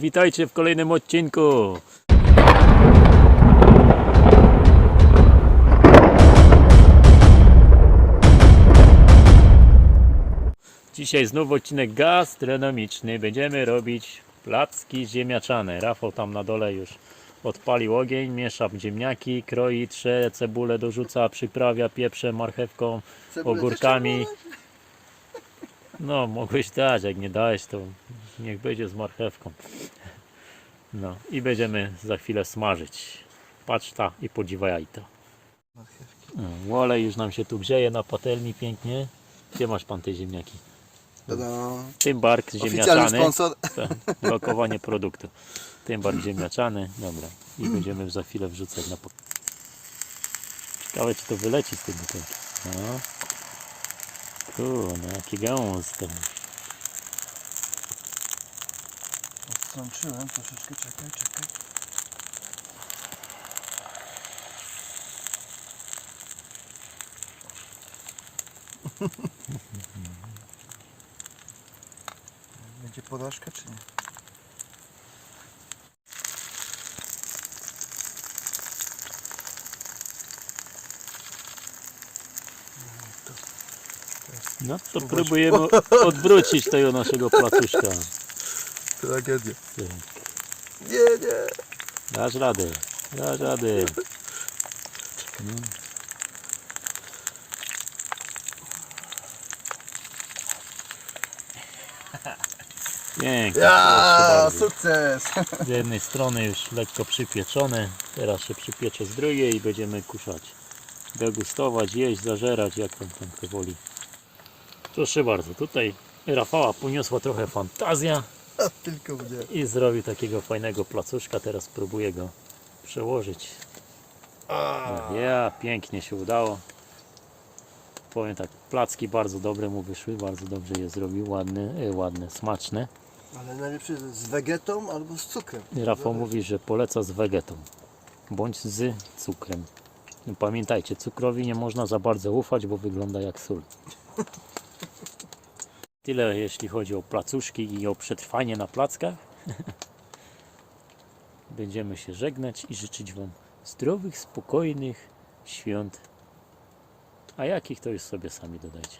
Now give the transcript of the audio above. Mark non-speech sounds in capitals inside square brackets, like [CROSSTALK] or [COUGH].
Witajcie w kolejnym odcinku. Dzisiaj znów odcinek gastronomiczny. Będziemy robić placki ziemniaczane. Rafał tam na dole już odpalił ogień, miesza ziemniaki, kroi, trze, cebulę dorzuca, przyprawia pieprzem, marchewką, ogórkami. No, mogłeś dać, jak nie dałeś, to niech będzie z marchewką. No i będziemy za chwilę smażyć. Patrz ta i podziwiaj to. No, olej już nam się tu grzeje na patelni pięknie. Gdzie masz pan te ziemniaki? Tym bark ziemniaczany. sponsor. Tak, lokowanie produktu. Tym bark ziemniaczany. Dobra. I będziemy za chwilę wrzucać na pot. Ciekawe czy to wyleci z tej butelki. No. Kurde, jaki gęsty. Odstrączyłem troszeczkę, czekaj, czekaj. [LAUGHS] Będzie porażka czy nie? No to próbujemy odwrócić tego naszego placuszka. Tragedia. Ty, Nie, nie. Dasz radę. Dasz radę. No. Pięknie. Ja, sukces. Z jednej strony już lekko przypieczone, teraz się przypiecze z drugiej i będziemy kuszać. Degustować, jeść, zażerać, jak tam tam kto woli. Proszę bardzo, tutaj Rafała poniosła trochę fantazja [LAUGHS] Tylko mnie. i zrobił takiego fajnego placuszka, teraz spróbuję go przełożyć. Ja, pięknie się udało. Powiem tak, placki bardzo dobre mu wyszły, bardzo dobrze je zrobił, ładne, e, ładne, smaczne. Ale najlepszy z wegetą albo z cukrem. Rafał mówi, że poleca z wegetą bądź z cukrem. Pamiętajcie, cukrowi nie można za bardzo ufać, bo wygląda jak sól. [LAUGHS] Tyle jeśli chodzi o placuszki i o przetrwanie na plackach. [LAUGHS] Będziemy się żegnać i życzyć Wam zdrowych, spokojnych świąt. A jakich to już sobie sami dodajcie.